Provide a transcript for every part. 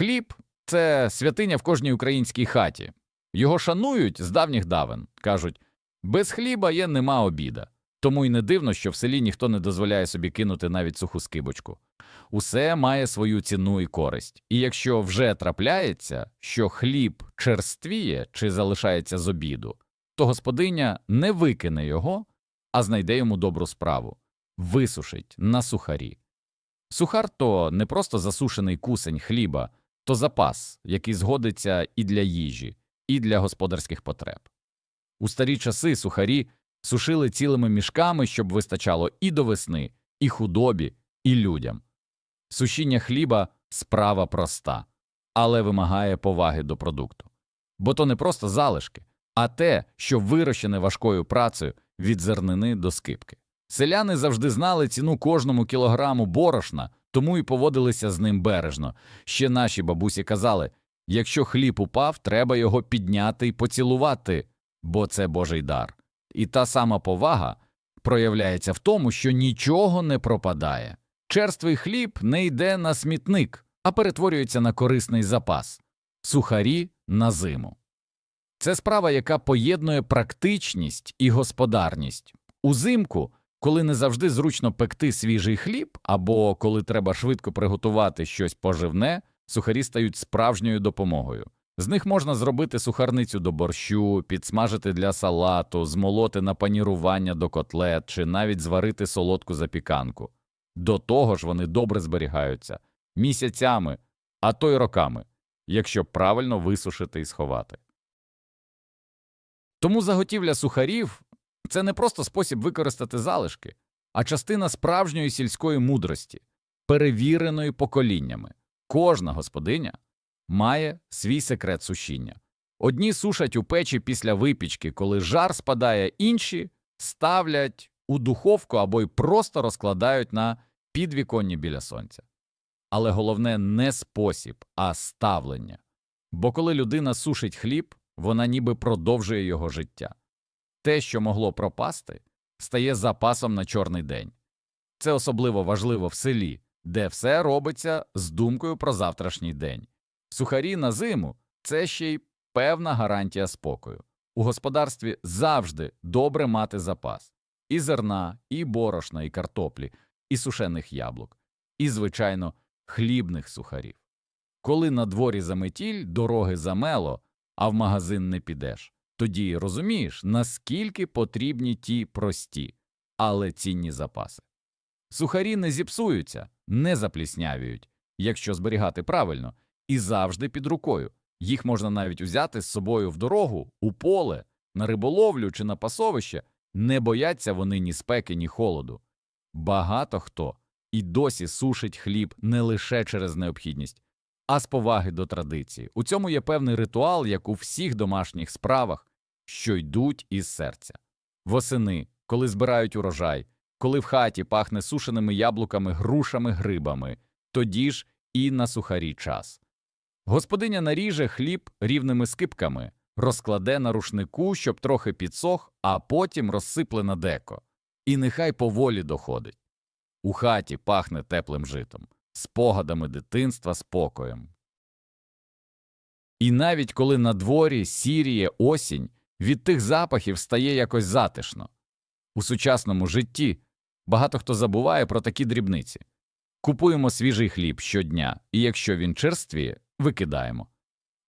Хліб це святиня в кожній українській хаті. Його шанують з давніх давен. Кажуть, без хліба є нема обіда. Тому й не дивно, що в селі ніхто не дозволяє собі кинути навіть суху скибочку. Усе має свою ціну і користь. І якщо вже трапляється, що хліб черствіє чи залишається з обіду, то господиня не викине його, а знайде йому добру справу висушить на сухарі. Сухар то не просто засушений кусень хліба, то запас, який згодиться і для їжі, і для господарських потреб. У старі часи сухарі сушили цілими мішками, щоб вистачало і до весни, і худобі, і людям. Сушіння хліба справа проста, але вимагає поваги до продукту. Бо то не просто залишки, а те, що вирощене важкою працею від зернини до скипки. Селяни завжди знали ціну кожному кілограму борошна, тому і поводилися з ним бережно. Ще наші бабусі казали якщо хліб упав, треба його підняти і поцілувати, бо це Божий дар. І та сама повага проявляється в тому, що нічого не пропадає. Черствий хліб не йде на смітник, а перетворюється на корисний запас сухарі на зиму. Це справа, яка поєднує практичність і господарність. Узимку, коли не завжди зручно пекти свіжий хліб, або коли треба швидко приготувати щось поживне, сухарі стають справжньою допомогою. З них можна зробити сухарницю до борщу, підсмажити для салату, змолоти на панірування до котлет чи навіть зварити солодку запіканку. До того ж вони добре зберігаються місяцями, а то й роками, якщо правильно висушити і сховати. Тому заготівля сухарів це не просто спосіб використати залишки, а частина справжньої сільської мудрості, перевіреної поколіннями. Кожна господиня має свій секрет сушіння. Одні сушать у печі після випічки, коли жар спадає, інші ставлять у духовку або й просто розкладають на підвіконні біля сонця. Але головне не спосіб, а ставлення. Бо коли людина сушить хліб, вона ніби продовжує його життя. Те, що могло пропасти, стає запасом на чорний день. Це особливо важливо в селі, де все робиться з думкою про завтрашній день. Сухарі на зиму це ще й певна гарантія спокою. У господарстві завжди добре мати запас і зерна, і борошна, і картоплі, і сушених яблук, і, звичайно, хлібних сухарів. Коли на дворі заметіль, дороги замело, а в магазин не підеш, тоді розумієш, наскільки потрібні ті прості, але цінні запаси. Сухарі не зіпсуються, не запліснявіють, якщо зберігати правильно, і завжди під рукою. Їх можна навіть взяти з собою в дорогу, у поле, на риболовлю чи на пасовище, не бояться вони ні спеки, ні холоду. Багато хто і досі сушить хліб не лише через необхідність, а з поваги до традиції. У цьому є певний ритуал, як у всіх домашніх справах, що йдуть із серця. Восени, коли збирають урожай, коли в хаті пахне сушеними яблуками, грушами, грибами, тоді ж і на сухарі час. Господиня наріже хліб рівними скипками, розкладе на рушнику, щоб трохи підсох, а потім розсипле на деко. І нехай поволі доходить. У хаті пахне теплим житом, спогадами дитинства, спокоєм. І навіть коли на дворі сіріє осінь, від тих запахів стає якось затишно. У сучасному житті багато хто забуває про такі дрібниці. Купуємо свіжий хліб щодня, і якщо він черствіє, викидаємо.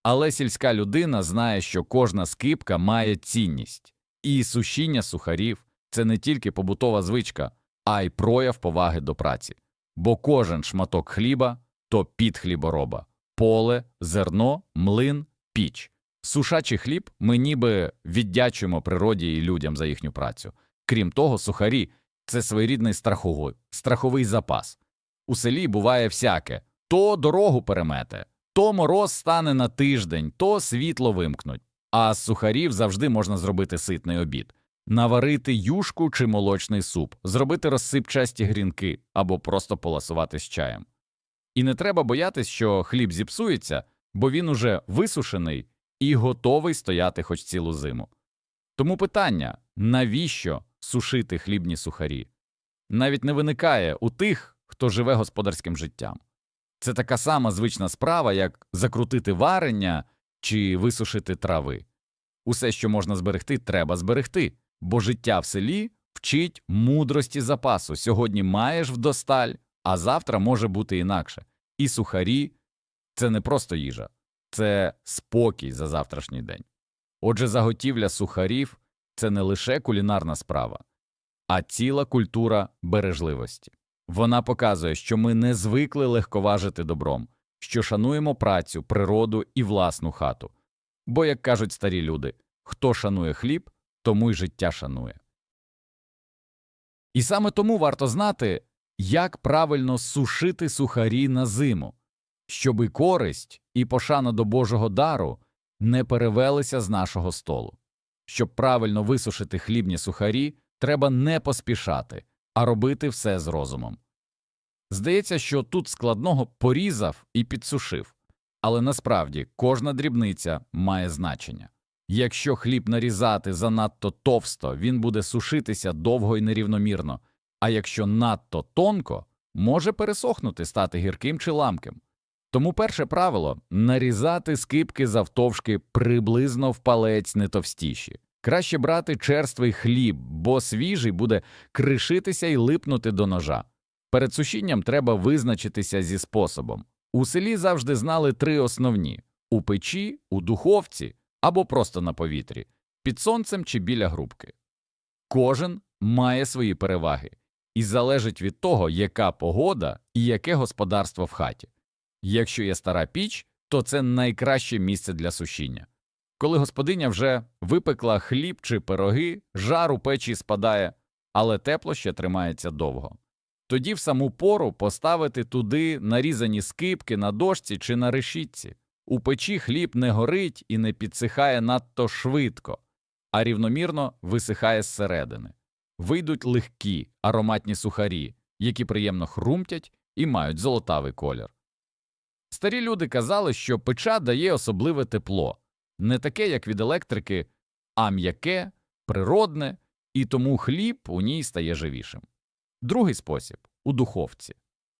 Але сільська людина знає, що кожна скипка має цінність, і сушіння сухарів це не тільки побутова звичка, а й прояв поваги до праці. Бо кожен шматок хліба то під хлібороба, поле, зерно, млин, піч. Сушачий хліб ми ніби віддячуємо природі і людям за їхню працю. Крім того, сухарі це своєрідний страховий, страховий запас. У селі буває всяке то дорогу перемете, то мороз стане на тиждень, то світло вимкнуть. А з сухарів завжди можна зробити ситний обід, наварити юшку чи молочний суп, зробити розсипчасті грінки або просто поласувати з чаєм. І не треба боятись, що хліб зіпсується, бо він уже висушений і готовий стояти хоч цілу зиму. Тому питання навіщо сушити хлібні сухарі? Навіть не виникає у тих, хто живе господарським життям. Це така сама звична справа, як закрутити варення чи висушити трави. Усе, що можна зберегти, треба зберегти, бо життя в селі вчить мудрості запасу. Сьогодні маєш вдосталь, а завтра може бути інакше. І сухарі це не просто їжа, це спокій за завтрашній день. Отже, заготівля сухарів це не лише кулінарна справа, а ціла культура бережливості. Вона показує, що ми не звикли легковажити добром, що шануємо працю, природу і власну хату. Бо, як кажуть старі люди, хто шанує хліб, тому й життя шанує. І саме тому варто знати, як правильно сушити сухарі на зиму, щоб і користь, і пошана до Божого дару не перевелися з нашого столу. Щоб правильно висушити хлібні сухарі, треба не поспішати, а робити все з розумом. Здається, що тут складного порізав і підсушив, але насправді кожна дрібниця має значення. Якщо хліб нарізати занадто товсто, він буде сушитися довго і нерівномірно, а якщо надто тонко, може пересохнути, стати гірким чи ламким. Тому перше правило нарізати скипки завтовшки приблизно в палець не товстіші. Краще брати черствий хліб, бо свіжий буде кришитися і липнути до ножа. Перед сушінням треба визначитися зі способом. У селі завжди знали три основні у печі, у духовці або просто на повітрі, під сонцем чи біля грубки. Кожен має свої переваги і залежить від того, яка погода і яке господарство в хаті. Якщо є стара піч, то це найкраще місце для сушіння. Коли господиня вже випекла хліб чи пироги, жар у печі спадає, але тепло ще тримається довго. Тоді в саму пору поставити туди нарізані скипки на дошці чи на решітці. У печі хліб не горить і не підсихає надто швидко, а рівномірно висихає зсередини. Вийдуть легкі ароматні сухарі, які приємно хрумтять і мають золотавий колір. Старі люди казали, що печа дає особливе тепло, не таке, як від електрики, а м'яке, природне, і тому хліб у ній стає живішим. Другий спосіб у духовці.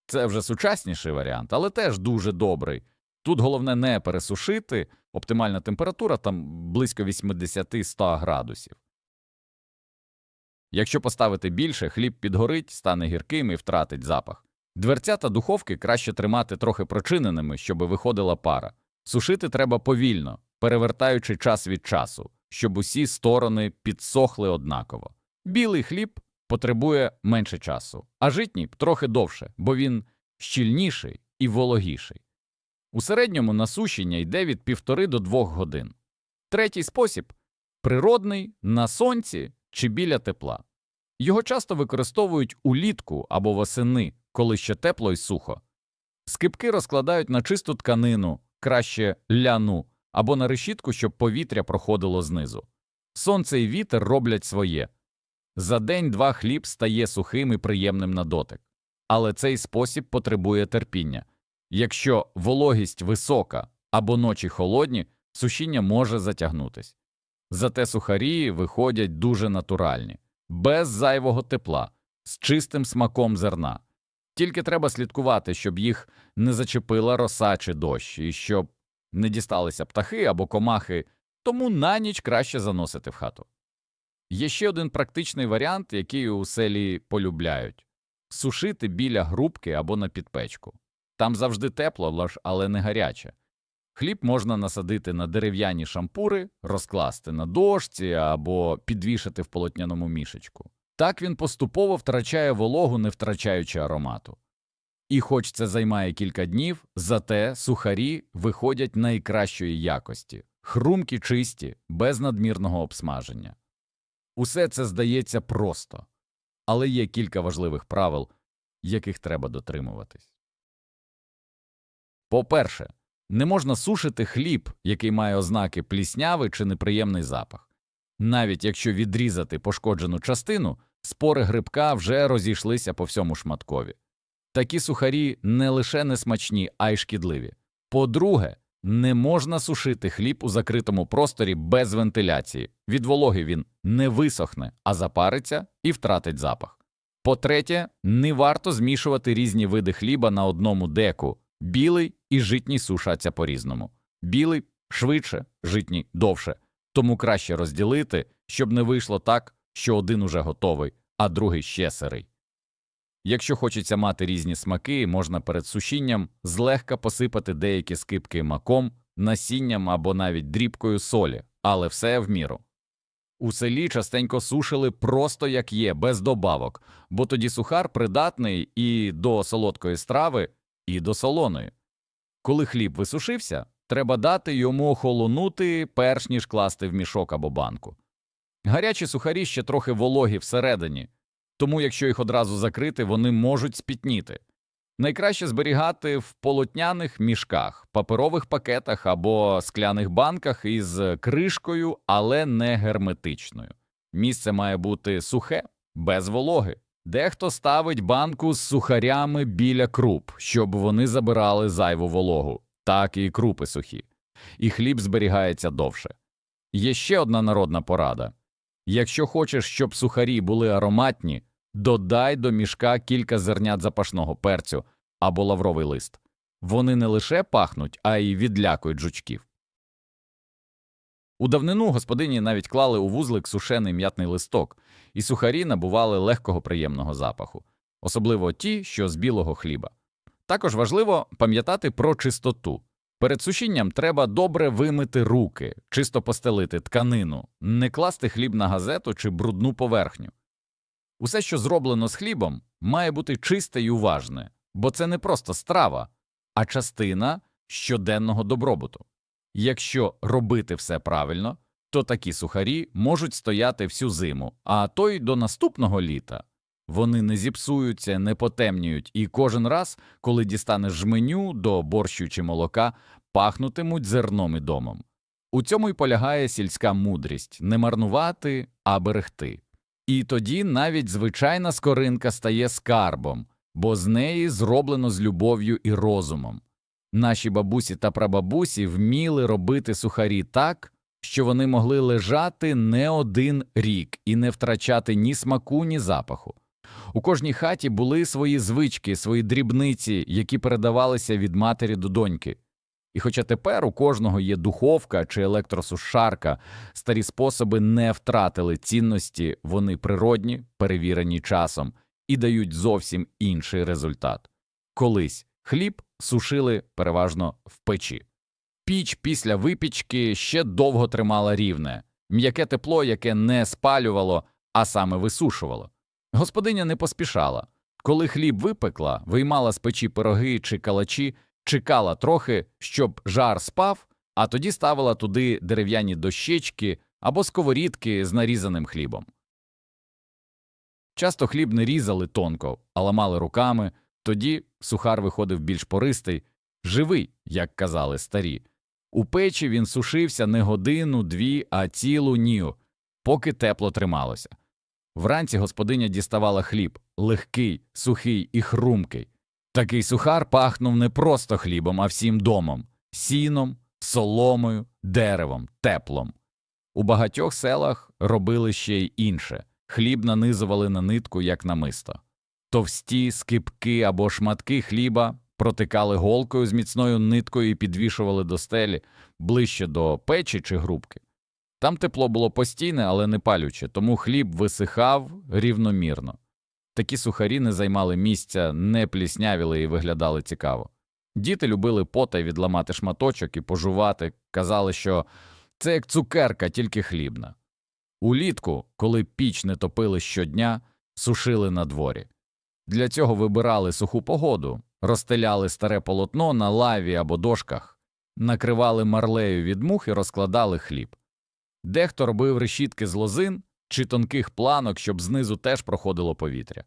Це вже сучасніший варіант, але теж дуже добрий. Тут головне не пересушити, оптимальна температура там близько 80-100 градусів. Якщо поставити більше, хліб підгорить, стане гірким і втратить запах. Дверцята духовки краще тримати трохи прочиненими, щоб виходила пара. Сушити треба повільно, перевертаючи час від часу, щоб усі сторони підсохли однаково. Білий хліб потребує менше часу, а житній трохи довше, бо він щільніший і вологіший. У середньому насущення йде від півтори до двох годин. Третій спосіб природний на сонці чи біля тепла. Його часто використовують улітку або восени, коли ще тепло і сухо. Скипки розкладають на чисту тканину, краще ляну, або на решітку, щоб повітря проходило знизу. Сонце і вітер роблять своє. За день-два хліб стає сухим і приємним на дотик. Але цей спосіб потребує терпіння. Якщо вологість висока або ночі холодні, сушіння може затягнутись. Зате сухарі виходять дуже натуральні, без зайвого тепла, з чистим смаком зерна. Тільки треба слідкувати, щоб їх не зачепила роса чи дощ, і щоб не дісталися птахи або комахи, тому на ніч краще заносити в хату. Є ще один практичний варіант, який у селі полюбляють сушити біля грубки або на підпечку. Там завжди тепло, але не гаряче. Хліб можна насадити на дерев'яні шампури, розкласти на дошці або підвішати в полотняному мішечку. Так він поступово втрачає вологу, не втрачаючи аромату. І хоч це займає кілька днів, зате сухарі виходять найкращої якості, хрумкі чисті, без надмірного обсмаження. Усе це здається просто, але є кілька важливих правил, яких треба дотримуватись. По-перше, не можна сушити хліб, який має ознаки плісняви чи неприємний запах. Навіть якщо відрізати пошкоджену частину, спори грибка вже розійшлися по всьому шматкові. Такі сухарі не лише несмачні, а й шкідливі. По-друге, не можна сушити хліб у закритому просторі без вентиляції. Від вологи він не висохне, а запариться і втратить запах. По третє, не варто змішувати різні види хліба на одному деку, Білий і житній сушаться по-різному. Білий швидше, житній довше. Тому краще розділити, щоб не вийшло так, що один уже готовий, а другий ще сирий. Якщо хочеться мати різні смаки, можна перед сушінням злегка посипати деякі скипки маком, насінням або навіть дрібкою солі, але все в міру. У селі частенько сушили просто як є, без добавок, бо тоді сухар придатний і до солодкої страви, і до солоної. Коли хліб висушився, треба дати йому охолонути, перш ніж класти в мішок або банку. Гарячі сухарі ще трохи вологі всередині, тому якщо їх одразу закрити, вони можуть спітніти. Найкраще зберігати в полотняних мішках, паперових пакетах або скляних банках із кришкою, але не герметичною. Місце має бути сухе, без вологи. Дехто ставить банку з сухарями біля круп, щоб вони забирали зайву вологу, так і крупи сухі. І хліб зберігається довше. Є ще одна народна порада. Якщо хочеш, щоб сухарі були ароматні, додай до мішка кілька зернят запашного перцю або лавровий лист. Вони не лише пахнуть, а й відлякують жучків. У давнину господині навіть клали у вузлик сушений м'ятний листок, і сухарі набували легкого приємного запаху, особливо ті, що з білого хліба. Також важливо пам'ятати про чистоту. Перед сушінням треба добре вимити руки, чисто постелити тканину, не класти хліб на газету чи брудну поверхню. Усе, що зроблено з хлібом, має бути чисте й уважне, бо це не просто страва, а частина щоденного добробуту. Якщо робити все правильно, то такі сухарі можуть стояти всю зиму, а то й до наступного літа. Вони не зіпсуються, не потемнюють, і кожен раз, коли дістанеш жменю до борщу чи молока, пахнутимуть зерном і домом. У цьому й полягає сільська мудрість не марнувати, а берегти. І тоді навіть звичайна скоринка стає скарбом, бо з неї зроблено з любов'ю і розумом. Наші бабусі та прабабусі вміли робити сухарі так, що вони могли лежати не один рік і не втрачати ні смаку, ні запаху. У кожній хаті були свої звички, свої дрібниці, які передавалися від матері до доньки. І хоча тепер у кожного є духовка чи електросушарка, старі способи не втратили цінності, вони природні, перевірені часом і дають зовсім інший результат. Колись хліб сушили переважно в печі. Піч після випічки ще довго тримала рівне, м'яке тепло, яке не спалювало, а саме висушувало. Господиня не поспішала. Коли хліб випекла, виймала з печі пироги чи калачі, чекала трохи, щоб жар спав, а тоді ставила туди дерев'яні дощечки або сковорідки з нарізаним хлібом. Часто хліб не різали тонко, а ламали руками, тоді сухар виходив більш пористий, живий, як казали старі. У печі він сушився не годину, дві, а цілу нію, поки тепло трималося. Вранці господиня діставала хліб легкий, сухий і хрумкий. Такий сухар пахнув не просто хлібом, а всім домом, сіном, соломою, деревом, теплом. У багатьох селах робили ще й інше хліб нанизували на нитку, як намисто. Товсті скипки або шматки хліба протикали голкою з міцною ниткою і підвішували до стелі ближче до печі чи грубки. Там тепло було постійне, але не палюче, тому хліб висихав рівномірно. Такі сухарі не займали місця, не пліснявіли і виглядали цікаво. Діти любили потай відламати шматочок і пожувати, казали, що це як цукерка, тільки хлібна. Улітку, коли піч не топили щодня, сушили на дворі. Для цього вибирали суху погоду, розстеляли старе полотно на лаві або дошках, накривали марлею від мух і розкладали хліб. Дехто робив решітки з лозин чи тонких планок, щоб знизу теж проходило повітря.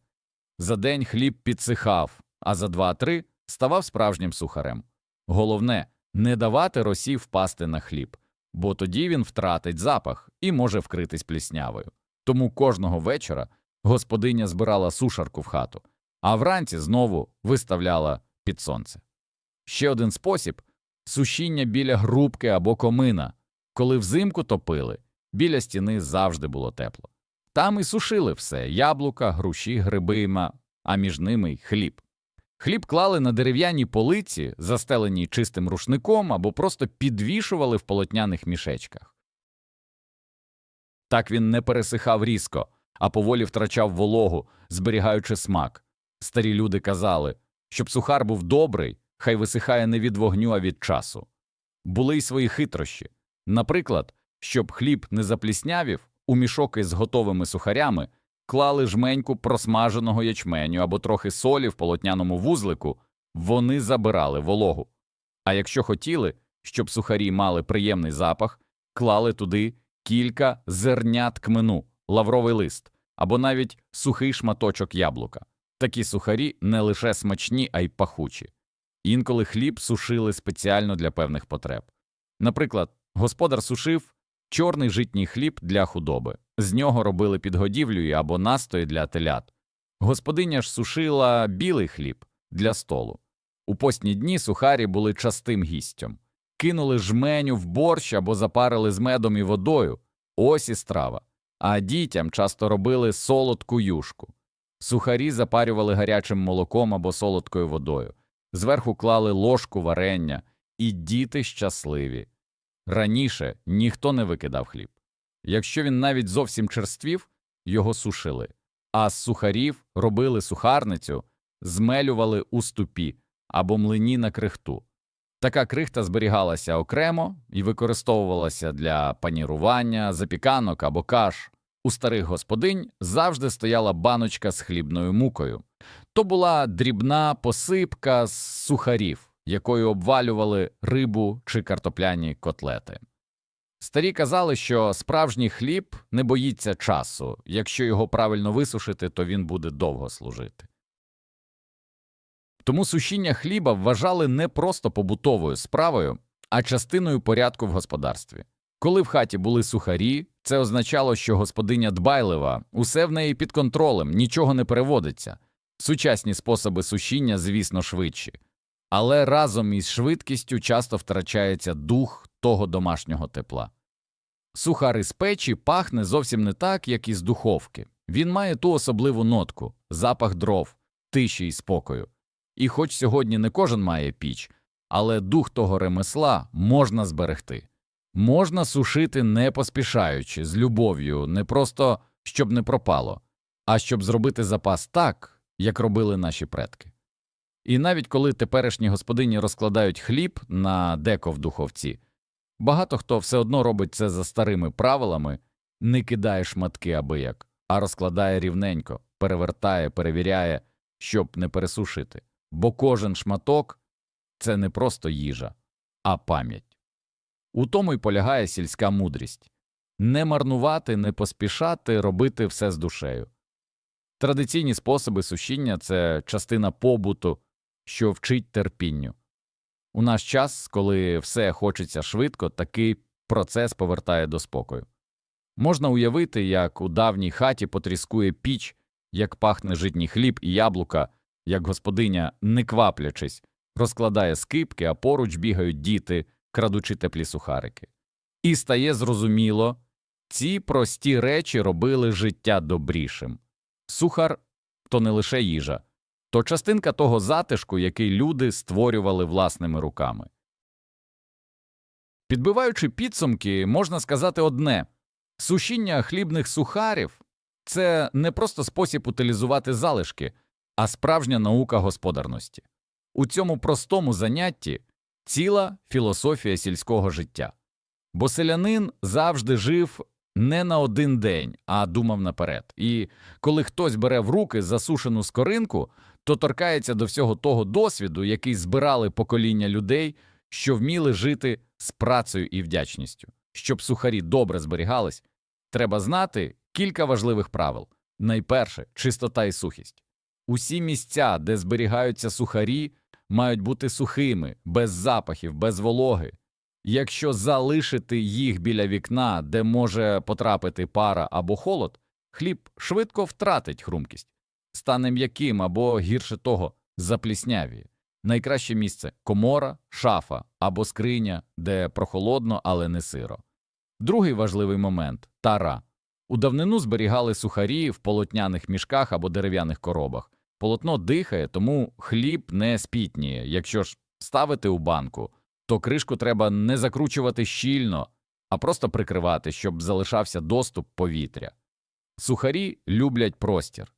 За день хліб підсихав, а за два-три ставав справжнім сухарем. Головне не давати росі впасти на хліб, бо тоді він втратить запах і може вкритись пліснявою. Тому кожного вечора господиня збирала сушарку в хату, а вранці знову виставляла під сонце. Ще один спосіб сушіння біля грубки або комина. Коли взимку топили, біля стіни завжди було тепло. Там і сушили все яблука, груші, гриби, а між ними й хліб. Хліб клали на дерев'яні полиці, застелені чистим рушником, або просто підвішували в полотняних мішечках. Так він не пересихав різко, а поволі втрачав вологу, зберігаючи смак. Старі люди казали, щоб сухар був добрий, хай висихає не від вогню, а від часу. Були й свої хитрощі. Наприклад, щоб хліб не запліснявів, у мішок із готовими сухарями клали жменьку просмаженого ячменю або трохи солі в полотняному вузлику, вони забирали вологу. А якщо хотіли, щоб сухарі мали приємний запах, клали туди кілька зернят кмину, лавровий лист або навіть сухий шматочок яблука. Такі сухарі не лише смачні, а й пахучі. Інколи хліб сушили спеціально для певних потреб. Наприклад, господар сушив чорний житній хліб для худоби, з нього робили підгодівлю або настої для телят. Господиня ж сушила білий хліб для столу. У постні дні сухарі були частим гістем. Кинули жменю в борщ або запарили з медом і водою ось і страва. А дітям часто робили солодку юшку. Сухарі запарювали гарячим молоком або солодкою водою. Зверху клали ложку варення, і діти щасливі. Раніше ніхто не викидав хліб. Якщо він навіть зовсім черствів, його сушили, а з сухарів робили сухарницю, змелювали у ступі або млині на крихту. Така крихта зберігалася окремо і використовувалася для панірування, запіканок або каш. У старих господинь завжди стояла баночка з хлібною мукою. То була дрібна посипка з сухарів, якою обвалювали рибу чи картопляні котлети. Старі казали, що справжній хліб не боїться часу, якщо його правильно висушити, то він буде довго служити. Тому сушіння хліба вважали не просто побутовою справою, а частиною порядку в господарстві. Коли в хаті були сухарі, це означало, що господиня дбайлива, усе в неї під контролем, нічого не переводиться. Сучасні способи сушіння, звісно, швидші, але разом із швидкістю часто втрачається дух того домашнього тепла. Сухар із печі пахне зовсім не так, як із духовки. Він має ту особливу нотку, запах дров, тиші і спокою. І хоч сьогодні не кожен має піч, але дух того ремесла можна зберегти. Можна сушити не поспішаючи, з любов'ю, не просто щоб не пропало, а щоб зробити запас так, як робили наші предки. І навіть коли теперішні господині розкладають хліб на деко в духовці, багато хто все одно робить це за старими правилами, не кидає шматки аби як, а розкладає рівненько, перевертає, перевіряє, щоб не пересушити. Бо кожен шматок це не просто їжа, а пам'ять. У тому й полягає сільська мудрість не марнувати, не поспішати, робити все з душею. Традиційні способи сушіння це частина побуту, що вчить терпінню. У наш час, коли все хочеться швидко, такий процес повертає до спокою. Можна уявити, як у давній хаті потріскує піч, як пахне житній хліб і яблука, як господиня, не кваплячись, розкладає скипки, а поруч бігають діти, крадучи теплі сухарики. І стає зрозуміло, ці прості речі робили життя добрішим. Сухар то не лише їжа, то частинка того затишку, який люди створювали власними руками. Підбиваючи підсумки, можна сказати одне сушіння хлібних сухарів це не просто спосіб утилізувати залишки, а справжня наука господарності. У цьому простому занятті ціла філософія сільського життя. Бо селянин завжди жив не на один день, а думав наперед. І коли хтось бере в руки засушену скоринку, то торкається до всього того досвіду, який збирали покоління людей, що вміли жити з працею і вдячністю. Щоб сухарі добре зберігались, треба знати кілька важливих правил. Найперше чистота і сухість. Усі місця, де зберігаються сухарі, мають бути сухими, без запахів, без вологи. Якщо залишити їх біля вікна, де може потрапити пара або холод, хліб швидко втратить хрумкість, стане м'яким або, гірше того, запліснявіє. Найкраще місце комора, шафа або скриня, де прохолодно, але не сиро. Другий важливий момент тара. У давнину зберігали сухарі в полотняних мішках або дерев'яних коробах. Полотно дихає, тому хліб не спітніє. Якщо ж ставити у банку, то кришку треба не закручувати щільно, а просто прикривати, щоб залишався доступ повітря. Сухарі люблять простір,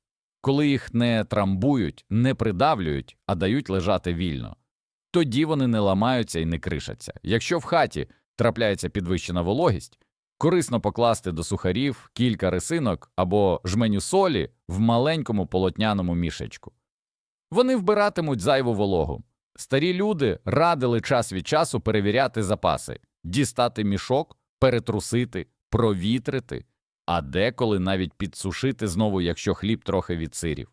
коли їх не трамбують, не придавлюють, а дають лежати вільно. Тоді вони не ламаються і не кришаться. Якщо в хаті трапляється підвищена вологість, корисно покласти до сухарів кілька рисинок або жменю солі в маленькому полотняному мішечку. Вони вбиратимуть зайву вологу. Старі люди радили час від часу перевіряти запаси, дістати мішок, перетрусити, провітрити, а деколи навіть підсушити знову, якщо хліб трохи відсирів.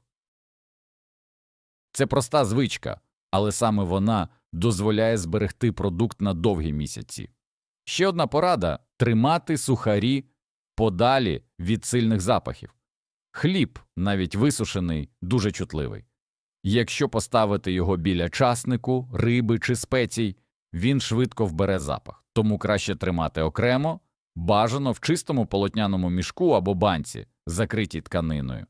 Це проста звичка, але саме вона дозволяє зберегти продукт на довгі місяці. Ще одна порада тримати сухарі подалі від сильних запахів. Хліб, навіть висушений, дуже чутливий. Якщо поставити його біля часнику, риби чи спецій, він швидко вбере запах, тому краще тримати окремо, бажано в чистому полотняному мішку або банці, закритій тканиною.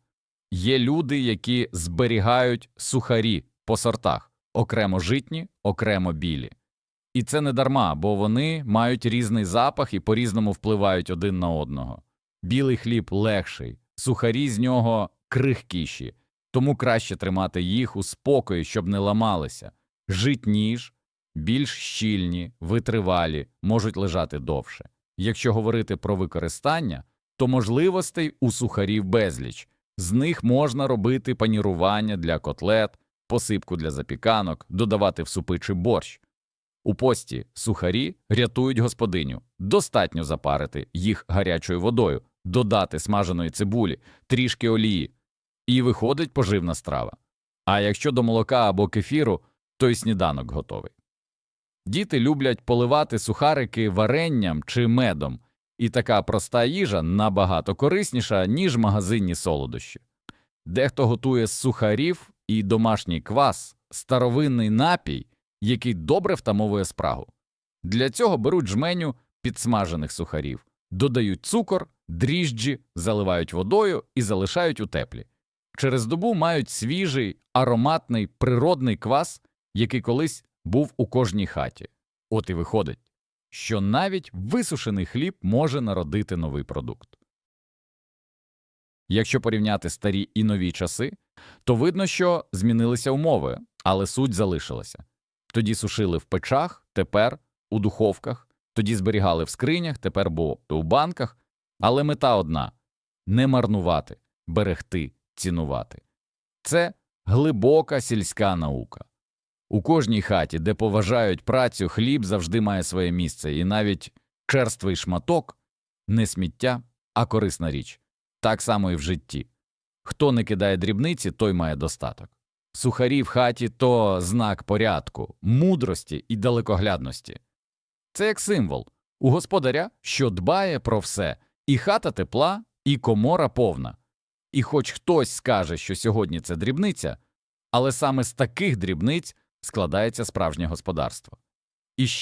Є люди, які зберігають сухарі по сортах окремо житні, окремо білі. І це не дарма, бо вони мають різний запах і по-різному впливають один на одного. Білий хліб легший, сухарі з нього крихкіші, тому краще тримати їх у спокої, щоб не ламалися. Житні ж, більш щільні, витривалі, можуть лежати довше. Якщо говорити про використання, то можливостей у сухарів безліч. З них можна робити панірування для котлет, посипку для запіканок, додавати в супи чи борщ. У пості сухарі рятують господиню. Достатньо запарити їх гарячою водою, додати смаженої цибулі, трішки олії, і виходить поживна страва. А якщо до молока або кефіру, то й сніданок готовий. Діти люблять поливати сухарики варенням чи медом, і така проста їжа набагато корисніша, ніж магазинні солодощі. Дехто готує з сухарів і домашній квас, старовинний напій, який добре втамовує спрагу. Для цього беруть жменю підсмажених сухарів, додають цукор, дріжджі, заливають водою і залишають у теплі. Через добу мають свіжий, ароматний природний квас, який колись був у кожній хаті. От і виходить, що навіть висушений хліб може народити новий продукт. Якщо порівняти старі і нові часи, то видно, що змінилися умови, але суть залишилася. Тоді сушили в печах, тепер у духовках, тоді зберігали в скринях, тепер бо у банках, але мета одна не марнувати, берегти, цінувати. Це глибока сільська наука. У кожній хаті, де поважають працю, хліб завжди має своє місце, і навіть черствий шматок не сміття, а корисна річ. Так само і в житті. Хто не кидає дрібниці, той має достаток. Сухарі в хаті то знак порядку, мудрості і далекоглядності. Це як символ у господаря, що дбає про все, і хата тепла, і комора повна. І хоч хтось скаже, що сьогодні це дрібниця, але саме з таких дрібниць складається справжнє господарство. І ще